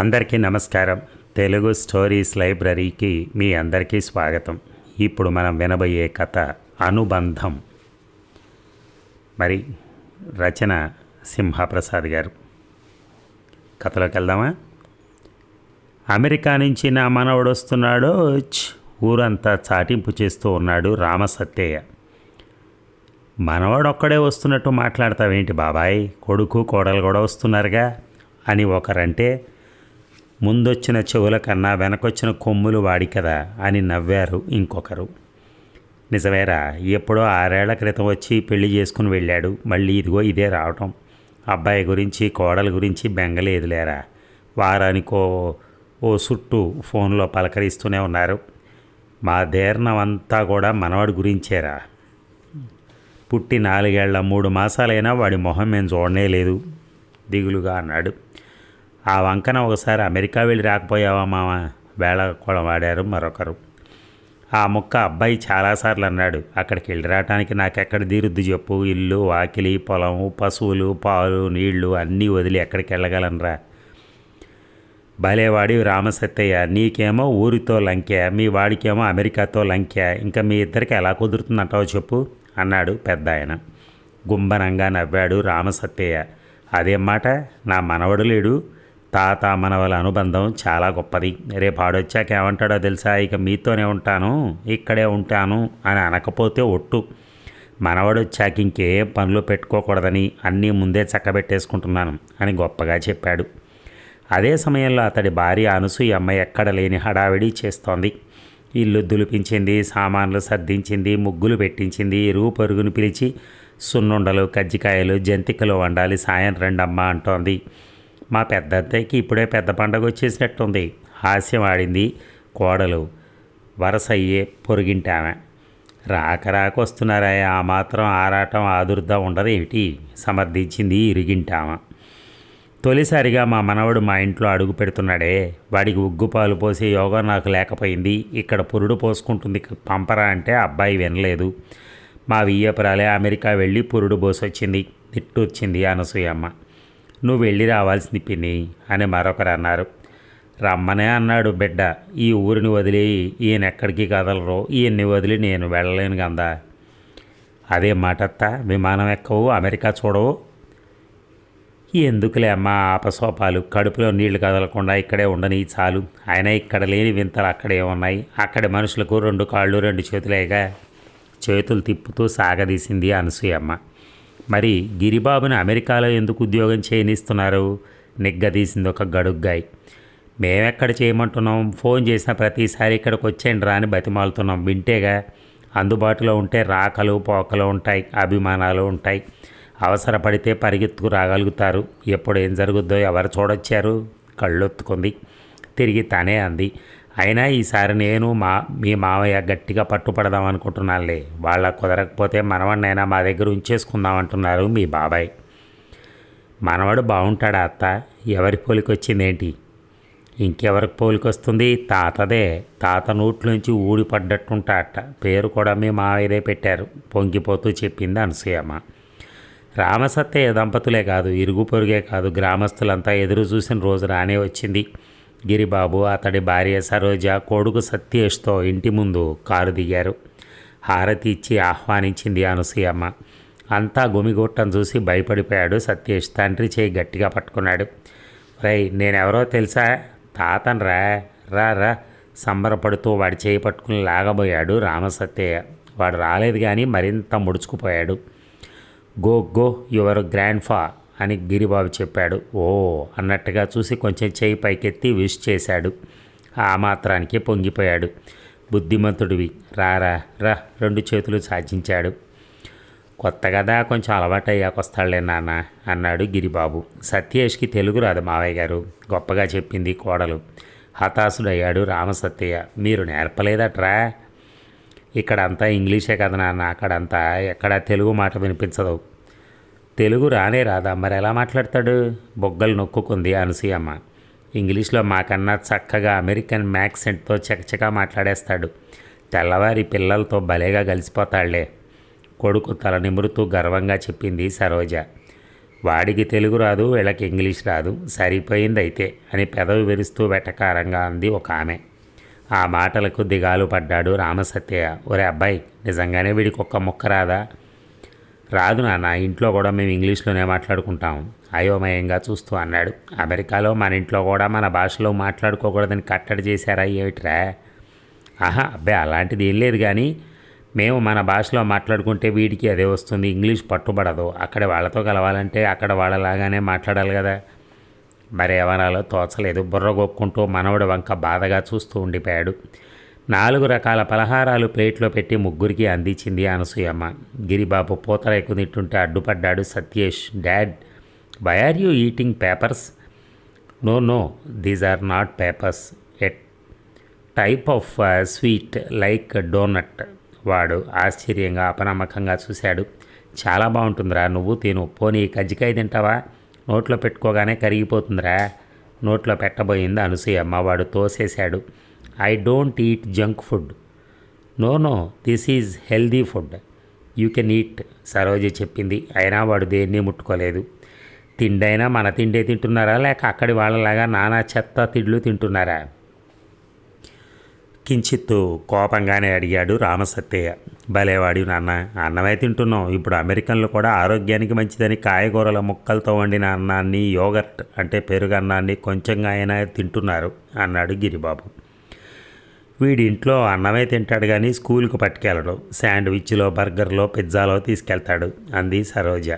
అందరికీ నమస్కారం. తెలుగు స్టోరీస్ లైబ్రరీకి మీ అందరికీ స్వాగతం. ఇప్పుడు మనం వినబోయే కథ అనుబంధం. మరి రచన సింహప్రసాద్ గారు. కథలోకి వెళ్దామా? అమెరికా నుంచి నా మనవడు వస్తున్నాడో. ఊరంతా చాటింపు చేస్తూ ఉన్నాడు రామసత్తయ్య మనవాడొక్కడే వస్తున్నట్టు మాట్లాడతావేంటి బాబాయ్? కొడుకు కోడలు కూడా వస్తున్నారుగా? అని ఒకరంటే ముందొచ్చిన చెవుల కన్నా వెనకొచ్చిన కొమ్ములు వాడి కదా అని నవ్వారు ఇంకొకరు. నిజమేరా ఎప్పుడో ఆరేళ్ళ క్రితం వచ్చి పెళ్ళి చేసుకుని వెళ్ళాడు మళ్ళీ ఇదిగో ఇదే రావటం. అబ్బాయి గురించి కోడల గురించి బెంగలేదులేరా. వారానికో ఓ చుట్టూ ఫోన్లో పలకరిస్తూనే ఉన్నారు. మా దేర్నమంతా అంతా కూడా మనవాడి గురించేరా. పుట్టి నాలుగేళ్ళ మూడు మాసాలైనా వాడి మొహం మేము చూడనే లేదు దిగులుగా అన్నాడు. ఆ వంకన ఒకసారి అమెరికా వెళ్ళి రాకపోయావా మామ వేళ కూడా వాడారు మరొకరు. ఆ ముక్క అబ్బాయి చాలాసార్లు అన్నాడు. అక్కడికి వెళ్ళి రావటానికి నాకెక్కడ తీరుద్ది చెప్పు? ఇల్లు వాకిలి పొలం పశువులు పాలు నీళ్ళు అన్నీ వదిలి ఎక్కడికి వెళ్ళగలనరా? భలేవాడి రామసత్తయ్య నీకేమో ఊరితో లంకె మీ వాడికేమో అమెరికాతో లంకె ఇంకా మీ ఇద్దరికి ఎలా కుదురుతుందంటావో చెప్పు అన్నాడు పెద్ద ఆయన గుంబనంగా నవ్వాడు రామసత్తయ్య. అదేం మాట? నా మనవడు లేడు. తాత మనవల అనుబంధం చాలా గొప్పది. రేపు ఆడొచ్చాక ఏమంటాడో తెలుసా? ఇక మీతోనే ఉంటాను ఇక్కడే ఉంటాను అని అనకపోతే ఒట్టు. మనవడొచ్చాక ఇంకేం పనులు పెట్టుకోకూడదని అన్నీ ముందే చక్కబెట్టేసుకుంటున్నాను అని గొప్పగా చెప్పాడు. అదే సమయంలో అతడి భార్య అనసూయ అమ్మ ఎక్కడ లేని హడావిడి చేస్తోంది. ఇల్లు దులిపించింది సామాన్లు సర్దించింది ముగ్గులు పెట్టించింది ఇరుగు పొరుగును పిలిచి సున్నుండలు కజ్జికాయలు జంతికలు వండాలి సాయం రెండమ్మ అంటోంది. మా పెద్ద అత్తయ్యకి ఇప్పుడే పెద్ద పండగ వచ్చేసినట్టుంది. హాస్యం ఆడింది కోడలు. వరస అయ్యే పొరుగింటామె. రాక రాక వస్తున్నారా ఆ మాత్రం ఆరాటం ఆదుర్దా ఉండదేమిటి సమర్థించింది ఇరిగింటామ. తొలిసారిగా మా మనవడు మా ఇంట్లో అడుగు పెడుతున్నాడే. వాడికి ఉగ్గుపాలు పోసే యోగం నాకు లేకపోయింది. ఇక్కడ పురుడు పోసుకుంటుంది పంపరా అంటే అబ్బాయి వినలేదు. మా వియ్యపురాలే అమెరికా వెళ్ళి పురుడు పోసొచ్చింది. తిట్టొచ్చింది అనసూయమ్మ. నువ్వు వెళ్ళి రావాల్సింది పిన్ని అని మరొకరు అన్నారు. రమ్మనే అన్నాడు బిడ్డ. ఈ ఊరిని వదిలి ఈయన ఎక్కడికి కదలరు ఈయన్ని వదిలి నేను వెళ్ళలేను కదా అదే మాటత్త విమానం ఎక్కవు అమెరికా చూడవు. ఎందుకులే అమ్మా ఆపసోపాలు? కడుపులో నీళ్ళు కదలకుండా ఇక్కడే ఉండని చాలు. ఆయన ఇక్కడ లేని వింతలు అక్కడే ఉన్నాయి. అక్కడి మనుషులకు రెండు కాళ్ళు రెండు చేతులేగా చేతులు తిప్పుతూ సాగదీసింది అనసూయమ్మ. మరి గిరిబాబుని అమెరికాలో ఎందుకు ఉద్యోగం చేయనిస్తున్నారు? నిగ్గదీసింది ఒక గడుగ్గాయి. మేమెక్కడ చేయమంటున్నాం? ఫోన్ చేసిన ప్రతిసారి ఇక్కడికి వచ్చేయండి రాని బతిమాలుతున్నాం. వింటేగా అందుబాటులో ఉంటే రాకలు పోకలు ఉంటాయి అభిమానాలు ఉంటాయి. అవసరపడితే పరిగెత్తుకు రాగలుగుతారు. ఎప్పుడు ఏం జరుగుద్దో ఎవరు చూడొచ్చారు? కళ్ళొత్తుకుంది. తిరిగి తనే అంది. అయినా ఈసారి నేను మా మీ మావయ్య గట్టిగా పట్టుపడదాం అనుకుంటున్నానులే. వాళ్ళ కుదరకపోతే మనవడినైనా మా దగ్గర ఉంచేసుకుందాం అంటున్నారు మీ బాబాయ్. మనవడు బాగుంటాడా అత్త? ఎవరి పోలికొచ్చిందేంటి? ఇంకెవరికి పోలికొస్తుంది? తాతదే. తాత నోట్లోంచి ఊడిపడ్డట్టుంటాట పేరు కూడా మీ మావయ్యదే పెట్టారు. పొంగిపోతూ చెప్పింది అనసూయమ్మ. రామసత్తయ్య దంపతులే కాదు ఇరుగు పొరుగే కాదు. గ్రామస్తులంతా ఎదురు చూసిన రోజు రానే వచ్చింది. గిరిబాబు అతడి భార్య సరోజ కొడుకు సత్యేష్తో ఇంటి ముందు కారు దిగారు. హారతి ఇచ్చి ఆహ్వానించింది అనసూయమ్మ. అంతా గుమిగుట్టం చూసి భయపడిపోయాడు సత్యేష్. తండ్రి చేయి గట్టిగా పట్టుకున్నాడు. రై నేనెవరో తెలుసా? తాతను రా రా. రా సంబరపడుతూ వాడి చేయి పట్టుకుని లాగబోయాడు రామసత్యయ్య వాడు రాలేదు కానీ మరింత ముడుచుకుపోయాడు. Go go your grandpa. అని గిరిబాబు చెప్పాడు. ఓ అన్నట్టుగా చూసి కొంచెం చేయి పైకెత్తి విష్ చేశాడు. ఆ మాత్రానికి పొంగిపోయాడు. బుద్ధిమంతుడివి. రారా రా రెండు చేతులు సాధించాడు కొత్త కదా కొంచెం అలవాటు అయ్యాకొస్తాడులే నాన్న అన్నాడు గిరిబాబు. సత్యేష్కి తెలుగు రాదు మావయ్య గారు. గొప్పగా చెప్పింది కోడలు. హతాశుడయ్యాడు రామసత్యయ్య మీరు నేర్పలేదట్రా? ఇక్కడంతా ఇంగ్లీషే కదా నాన్న. అక్కడంతా ఎక్కడ తెలుగు మాట వినిపించదు. తెలుగు రానే రాదా? మరి ఎలా మాట్లాడతాడు? బొగ్గలు నొక్కుకుంది అనసూయమ్మ. ఇంగ్లీష్లో మాకన్నా చక్కగా అమెరికన్ మ్యాక్సెంట్తో చకచకా మాట్లాడేస్తాడు. తెల్లవారి పిల్లలతో భలేగా కలిసిపోతాళ్ళే. కొడుకు తల నిమురుతూ గర్వంగా చెప్పింది సరోజ. వాడికి తెలుగు రాదు వీళ్ళకి ఇంగ్లీష్ రాదు. సరిపోయింది అయితే అని పెదవి విరుస్తూ వెటకారంగా అంది ఒక ఆమె ఆ మాటలకు దిగాలు పడ్డాడు రామసత్య. ఒరే అబ్బాయి నిజంగానే వీడికి ఒక్క ముక్క రాదా? రాదు నాన్న ఇంట్లో కూడా మేము ఇంగ్లీష్లోనే మాట్లాడుకుంటాం. అయోమయంగా చూస్తూ అన్నాడు. అమెరికాలో మన ఇంట్లో కూడా మన భాషలో మాట్లాడుకోకూడదని కట్టడి చేశారా ఏమిట్రా? ఆహా అబ్బాయి అలాంటిది ఏం లేదు కానీ మేము మన భాషలో మాట్లాడుకుంటే వీడికి అదే వస్తుంది ఇంగ్లీష్ పట్టుబడదు. అక్కడ వాళ్ళతో కలవాలంటే అక్కడ వాళ్ళలాగానే మాట్లాడాలి కదా. మరి ఎవరాలో తోచలేదు బుర్ర గొక్కుంటూ మనవడు వంక బాధగా చూస్తూ ఉండిపోయాడు. నాలుగు రకాల పలహారాలు ప్లేట్లో పెట్టి ముగ్గురికి అందించింది అనసూయమ్మ. గిరిబాబు పూతరేకు తింటుంటే అడ్డుపడ్డాడు Satyesh. Dad why are you eating papers no no these are not papers it type of sweet like donut వాడు ఆశ్చర్యంగా అపనమ్మకంగా చూశాడు. చాలా బాగుంటుందిరా నువ్వు తిను. పోనీ కజ్జికాయ తింటావా? నోట్లో పెట్టుకోగానే కరిగిపోతుందిరా. నోట్లో పెట్టబోయింది అనసూయమ్మ. వాడు తోసేశాడు. I don't eat junk food. No no this is healthy food. You can eat Saroja చెప్పింది. అయినా వాడు దేన్ని ముట్టుకోలేదు. తిండైనా మన తిండే తింటున్నారా? లేక అక్కడి వాళ్ళలాగా నానా చెత్త తిండ్లు తింటున్నారా? కించిత్తు కోపంగానే అడిగాడు రామసత్తయ్య భలేవాడి నాన్న అన్నమే తింటున్నాం. ఇప్పుడు అమెరికన్లు కూడా ఆరోగ్యానికి మంచిదని కాయగూరల ముక్కలతో వండిన అన్నాన్ని యోగర్ట్ అంటే పెరుగు అన్నాన్ని కొంచెంగా అయినా తింటున్నారు అన్నాడు గిరిబాబు. వీడి ఇంట్లో అన్నమే తింటాడు కానీ స్కూల్కి పట్టుకెళ్ళడు. శాండ్విచ్లో బర్గర్లో పిజ్జాలో తీసుకెళ్తాడు. అంది సరోజ.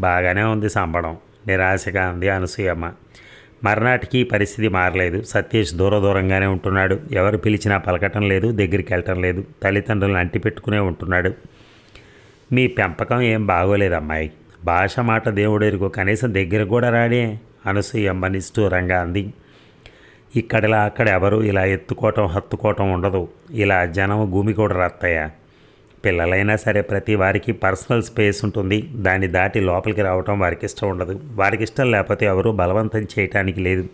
బాగానే ఉంది సంబడం. నిరాశగా అంది అనసూయమ్మ. మర్నాటికి పరిస్థితి మారలేదు. సతీష్ దూర దూరంగానే ఉంటున్నాడు. ఎవరు పిలిచినా పలకటం లేదు దగ్గరికి వెళ్ళటం లేదు. తల్లిదండ్రులను అంటి పెట్టుకునే ఉంటున్నాడు. మీ పెంపకం ఏం బాగోలేదు అమ్మాయి. భాష మాట దేవుడెరుగు కనీసం దగ్గర కూడా రాడే అనసూయమ్మ నిష్ఠూరంగా అంది. ఇక్కడిలా అక్కడ ఎవరు ఇలా ఎత్తుకోవటం హత్తుకోవటం ఉండదు. ఇలా జనం భూమి కూడా రాత్తాయా పిల్లలైనా సరే ప్రతి వారికి పర్సనల్ స్పేస్ ఉంటుంది. దాన్ని దాటి లోపలికి రావటం వారికి ఇష్టం ఉండదు. వారికి ఇష్టం లేకపోతే ఎవరూ బలవంతం చేయటానికి లేదు.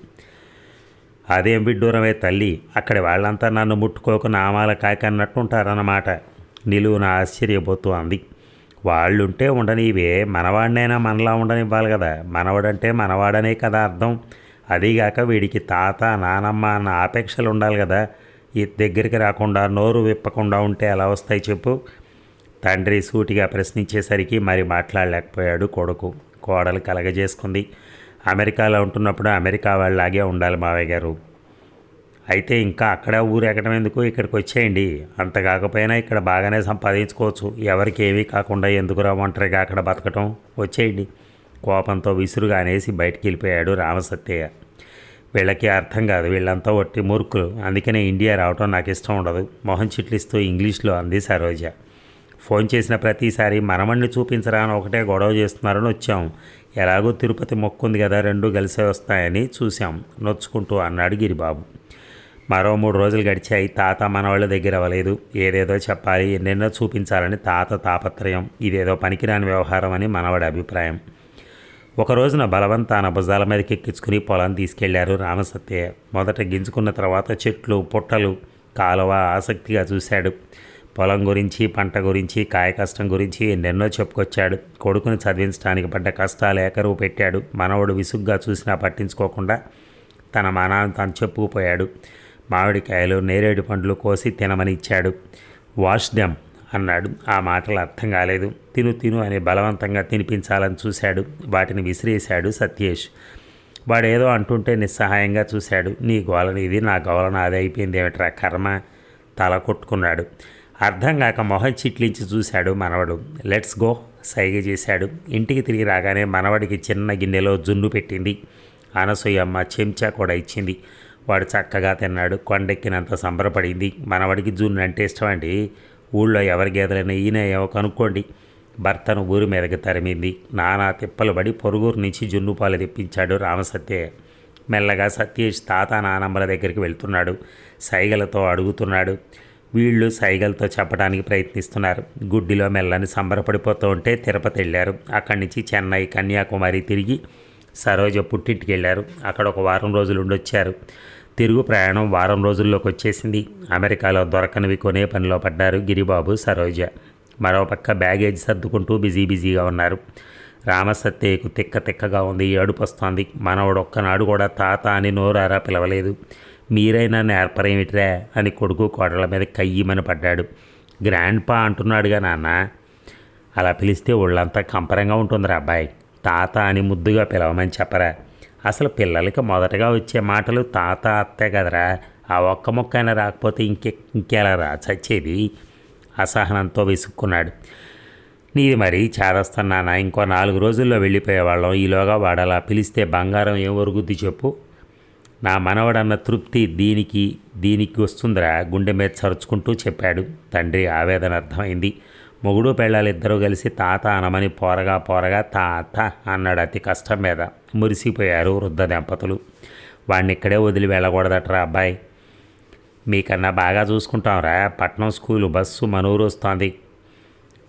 అదేం విడ్డూరమే తల్లి అక్కడి వాళ్ళంతా నన్ను ముట్టుకోక నామాల కాకన్నట్టుంటారన్నమాట. నిలువున ఆశ్చర్యపోతూ అంది. వాళ్ళుంటే ఉండనివే మనవాడినైనా మనలా ఉండనివ్వాలి కదా. మనవాడంటే మనవాడనే కదా అర్థం. అదీగాక వీడికి తాత నానమ్మ అన్న ఆపేక్షలు ఉండాలి కదా ఈ దగ్గరికి రాకుండా నోరు విప్పకుండా ఉంటే ఎలా వస్తాయి చెప్పు? తండ్రి సూటిగా ప్రశ్నించేసరికి మరి మాట్లాడలేకపోయాడు కొడుకు. కోడలు కలగజేసుకుంది. అమెరికాలో ఉంటున్నప్పుడు అమెరికా వాళ్ళలాగే ఉండాలి మావయ్య గారు. అయితే ఇంకా అక్కడ ఊరు ఎక్కడం ఎందుకు? ఇక్కడికి వచ్చేయండి. అంత కాకపోయినా ఇక్కడ బాగానే సంపాదించుకోవచ్చు. ఎవరికి ఏమీ కాకుండా ఎందుకు ఒంటరిగా అక్కడ బతకటం? వచ్చేయండి. కోపంతో విసురుగానేసి బయటికి వెళ్ళిపోయాడు రామసత్యయ్య. వీళ్ళకి అర్థం కాదు వీళ్ళంతా ఒట్టి మూర్ఖులు. అందుకనే ఇండియా రావటం నాకు ఇష్టం ఉండదు. మొహం చిట్లిస్తూ ఇంగ్లీష్లో అంది సరోజ. ఫోన్ చేసిన ప్రతిసారి మనమణ్ణి చూపించరా అని ఒకటే గొడవ చేస్తున్నారని వచ్చాం. ఎలాగో తిరుపతి మొక్కుంది కదా రెండు కలిసే వస్తాయని చూశాం. నొచ్చుకుంటూ అన్నాడు గిరిబాబు. మరో మూడు రోజులు గడిచాయి. తాత మనవాళ్ళ దగ్గర అవ్వలేదు. ఏదేదో చెప్పాలి. ఎన్నెన్నో చూపించాలని తాత తాపత్రయం. ఇదేదో పనికిరాని వ్యవహారం అని మనవాడి అభిప్రాయం. ఒక రోజున బలవంతాన భుజాల మీదకి ఎక్కించుకుని పొలం తీసుకెళ్ళారు రామసత్య. మొదట గింజుకున్న తర్వాత చెట్లు పుట్టలు కాలువ ఆసక్తిగా చూశాడు. పొలం గురించి పంట గురించి కాయ కష్టం గురించి ఎన్నెన్నో చెప్పుకొచ్చాడు. కొడుకుని చదివించడానికి పడ్డ కష్టాలు ఏకరువు పెట్టాడు. మనవడు విసుగ్గా చూసినా పట్టించుకోకుండా తన మనాన్ని తాను చెప్పుకుపోయాడు. మామిడికాయలు నేరేడు పండ్లు కోసి తినమని ఇచ్చాడు. వాష్ దెమ్ అన్నాడు. ఆ మాటలు అర్థం కాలేదు. తిను తిను అని బలవంతంగా తినిపించాలని చూశాడు. వాటిని విసిరేశాడు సత్యేష్. వాడేదో అంటుంటే నిస్సహాయంగా చూశాడు. నీ గోలని ఇది నా గోలన అది అయిపోయింది ఏమిట్రా కర్మ? తల కొట్టుకున్నాడు. అర్థం కాక మొహం చిట్లించి చూశాడు మనవడు. లెట్స్ గో సైగ చేశాడు. ఇంటికి తిరిగి రాగానే మనవడికి చిన్న గిన్నెలో జున్ను పెట్టింది. అనసూయమ్మ చెంచా కూడా ఇచ్చింది. వాడు చక్కగా తిన్నాడు. కొండెక్కినంత సంబరపడింది. మనవడికి జున్ను అంటే ఇష్టం అండి? ఊళ్ళో ఎవరి గేదెలైనా ఈయన కనుక్కోండి. భర్తను ఊరి మీదకి తరిమింది. నానా తిప్పలు పడి పొరుగురు నుంచి జున్ను పాలు తెప్పించాడు రామసత్య. మెల్లగా సత్యేష్ తాత నానమ్మల దగ్గరికి వెళ్తున్నాడు. సైగలతో అడుగుతున్నాడు. వీళ్ళు సైగలతో చెప్పడానికి ప్రయత్నిస్తున్నారు. గుడ్డిలో మెల్లని సంబరపడిపోతూ ఉంటే తిరుపతి వెళ్ళారు. అక్కడి నుంచి చెన్నై కన్యాకుమారి తిరిగి సరోజ పుట్టింటికి వెళ్ళారు. అక్కడ ఒక వారం రోజులు ఉండొచ్చారు తిరుగు ప్రయాణం వారం రోజుల్లోకి వచ్చేసింది. అమెరికాలో దొరకనివి కొనే పనిలో పడ్డారు గిరిబాబు సరోజ. మరోపక్క బ్యాగేజ్ సర్దుకుంటూ బిజీ బిజీగా ఉన్నారు. రామసత్యకు తిక్క తిక్కగా ఉంది ఏడుపు వస్తోంది మనవడు ఒక్కనాడు కూడా తాత అని నోరారా పిలవలేదు. మీరైనా నేర్పరేమిట్రా అని కొడుకు కోడల మీద కయ్యమని పడ్డాడు. గ్రాండ్ పా అంటున్నాడుగా నాన్న. అలా పిలిస్తే ఒళ్ళంతా కంపరంగా ఉంటుందిరా అబ్బాయి. తాత అని ముద్దుగా పిలవమని చెప్పరా. అసలు పిల్లలకి మొదటగా వచ్చే మాటలు తాత అత్తే కదరా. ఆ ఒక్క మొక్కైనా రాకపోతే ఇంకె ఇంకెలా రా చచ్చేది? అసహనంతో విసుక్కున్నాడు. నీది మరి చేదస్తున్నానా ఇంకో నాలుగు రోజుల్లో వెళ్ళిపోయేవాళ్ళం. ఈలోగా వాడలా పిలిస్తే బంగారం ఏం ఒరుగుద్ది చెప్పు. నా మనవడన్న తృప్తి దీనికి దీనికి వస్తుందిరా గుండె మీద చరుచుకుంటూ చెప్పాడు. తండ్రి ఆవేదన అర్థమైంది. మొగుడు పెళ్ళాలిద్దరూ కలిసి తాత అనమని పోరగా పోరగా తాత అన్నాడు అతి కష్టం మీద. మురిసిపోయారు వృద్ధ దంపతులు. వాడిని ఇక్కడే వదిలి వెళ్ళకూడదట్రా అబ్బాయి. మీకన్నా బాగా చూసుకుంటాంరా. పట్నం స్కూలు బస్సు మనూరు వస్తోంది.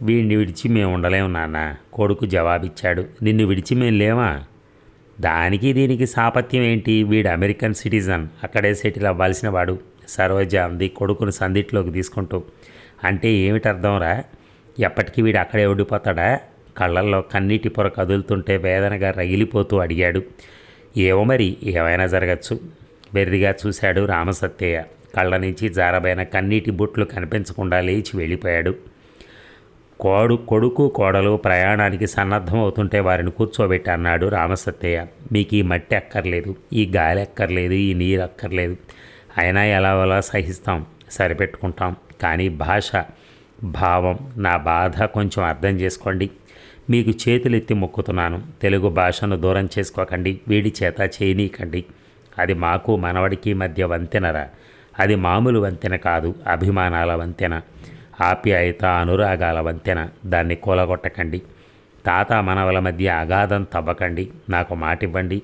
వీడిని విడిచి మేము ఉండలేము నాన్న. కొడుకు జవాబిచ్చాడు. నిన్ను విడిచి మేము లేమా? దానికి దీనికి సాపత్యం ఏంటి? వీడు అమెరికన్ సిటిజన్. అక్కడే సెటిల్ అవ్వాల్సిన వాడు. సరోజ అంది కొడుకును సందిట్లోకి తీసుకుంటూ. అంటే ఏమిటి అర్థంరా ఎప్పటికీ వీడు అక్కడే ఉండిపోతాడా? కళ్ళల్లో కన్నీటి పొర కదులుతుంటే వేదనగా రగిలిపోతూ అడిగాడు. ఏవో మరి ఏమైనా జరగచ్చు. వెర్రిగా చూశాడు రామసత్యయ్య. కళ్ళ నుంచి జారబైన కన్నీటి బుట్లు కనిపించకుండా లేచి వెళ్ళిపోయాడు. కోడు కొడుకు కోడలు ప్రయాణానికి సన్నద్ధం అవుతుంటే వారిని కూర్చోబెట్టి అన్నాడు రామసత్తయ్య మీకు ఈ మట్టి అక్కర్లేదు ఈ గాలి అక్కర్లేదు ఈ నీరు అక్కర్లేదు. అయినా ఎలా ఎలా సహిస్తాం సరిపెట్టుకుంటాం. కానీ భాష భావం నా బాధ కొంచెం అర్థం చేసుకోండి. మీకు చేతులెత్తి మొక్కుతున్నాను. తెలుగు భాషను దూరం చేసుకోకండి. వీడి చేత చేయనీకండి అది మాకు మనవడికి మధ్య వంతెనరా? అది మామూలు వంతెన కాదు అభిమానాల వంతెన. ఆప్యాయత అనురాగాల వంతెన. దాన్ని కూలగొట్టకండి. తాత మనవల మధ్య అగాధం తవ్వకండి. నాకు మాట ఇవ్వండి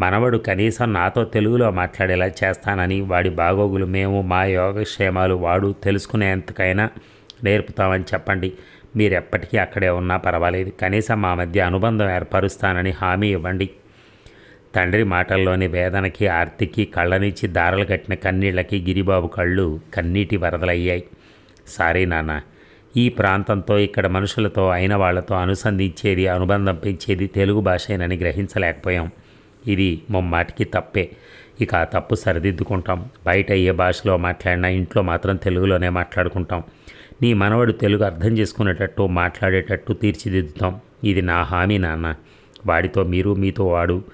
మనవడు కనీసం నాతో తెలుగులో మాట్లాడేలా చేస్తానని వాడి బాగోగులు మేము మా యోగక్షేమాలు వాడు తెలుసుకునేంతకైనా నేర్పుతామని చెప్పండి. మీరు ఎప్పటికీ అక్కడే ఉన్నా పర్వాలేదు. కనీసం మా మధ్య అనుబంధం ఏర్పరుస్తానని హామీ ఇవ్వండి. తండ్రి మాటల్లోని వేదనకి ఆర్తికి కళ్ళనిచ్చి దారలు కట్టిన కన్నీళ్ళకి గిరిబాబు కళ్ళు కన్నీటి వరదలయ్యాయి. సారీ నాన్న. ఈ ప్రాంతంతో ఇక్కడ మనుషులతో అయిన వాళ్ళతో అనుసంధించేది అనుబంధం పెంచేది తెలుగు భాషేనని గ్రహించలేకపోయాం. ఇది ముమ్మాటికి తప్పే. ఇక ఆ తప్పు సరిదిద్దుకుంటాం. బయట ఏ భాషలో మాట్లాడినా ఇంట్లో మాత్రం తెలుగులోనే మాట్లాడుకుంటాం. నీ మనవడు తెలుగు అర్థం చేసుకునేటట్టు మాట్లాడేటట్టు తీర్చిదిద్దుతాం. ఇది నా హామీ నాన్న. వాడితో మీరు మీతో వాడు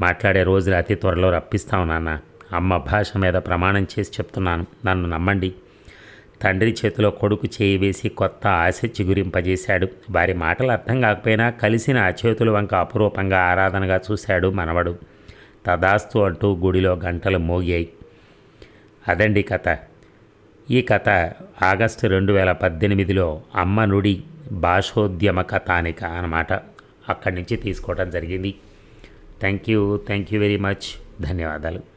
మాట్లాడే రోజులు అతి త్వరలో రప్పిస్తాం నాన్న. అమ్మ భాష మీద ప్రమాణం చేసి చెప్తున్నాను. నన్ను నమ్మండి. తండ్రి చేతిలో కొడుకు చేయి వేసి కొత్త ఆశ చిగురింపజేశాడు. వారి మాటలు అర్థం కాకపోయినా కలిసిన ఆ చేతుల వంక అపురూపంగా ఆరాధనగా చూశాడు మనవడు. తదాస్తు అంటూ గుడిలో గంటలు మోగాయి. అదండి కథ. ఈ కథ ఆగస్టు రెండు వేల పద్దెనిమిదిలో అమ్మ నుడి భాషోద్యమ కథానిక అనమాట అక్కడి నుంచి తీసుకోవడం జరిగింది. Thank you thank you very much ధన్యవాదాలు.